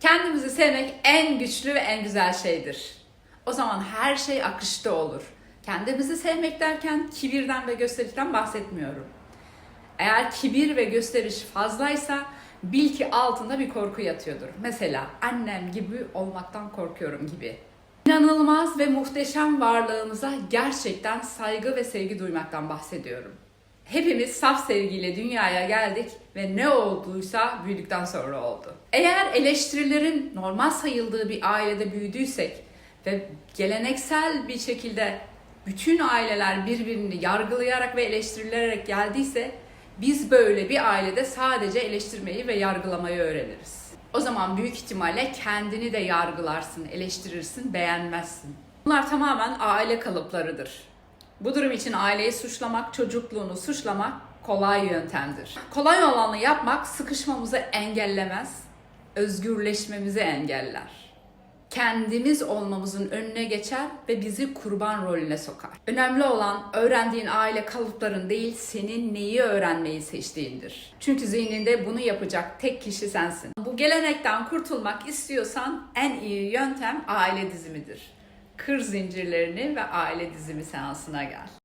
Kendimizi sevmek en güçlü ve en güzel şeydir. O zaman her şey akışta olur. Kendimizi sevmek derken kibirden ve gösterişten bahsetmiyorum. Eğer kibir ve gösteriş fazlaysa bil ki altında bir korku yatıyordur. Mesela annem gibi olmaktan korkuyorum gibi. İnanılmaz ve muhteşem varlığımıza gerçekten saygı ve sevgi duymaktan bahsediyorum. Hepimiz saf sevgiyle dünyaya geldik ve ne olduysa büyüdükten sonra oldu. Eğer eleştirilerin normal sayıldığı bir ailede büyüdüysek ve geleneksel bir şekilde bütün aileler birbirini yargılayarak ve eleştirilerek geldiyse biz böyle bir ailede sadece eleştirmeyi ve yargılamayı öğreniriz. O zaman büyük ihtimalle kendini de yargılarsın, eleştirirsin, beğenmezsin. Bunlar tamamen aile kalıplarıdır. Bu durum için aileyi suçlamak, çocukluğunu suçlamak kolay yöntemdir. Kolay olanı yapmak sıkışmamızı engellemez, özgürleşmemizi engeller. Kendimiz olmamızın önüne geçer ve bizi kurban rolüne sokar. Önemli olan öğrendiğin aile kalıpların değil, senin neyi öğrenmeyi seçtiğindir. Çünkü zihninde bunu yapacak tek kişi sensin. Bu gelenekten kurtulmak istiyorsan en iyi yöntem aile dizimidir. Kır zincirlerini ve aile dizimi seansına gel.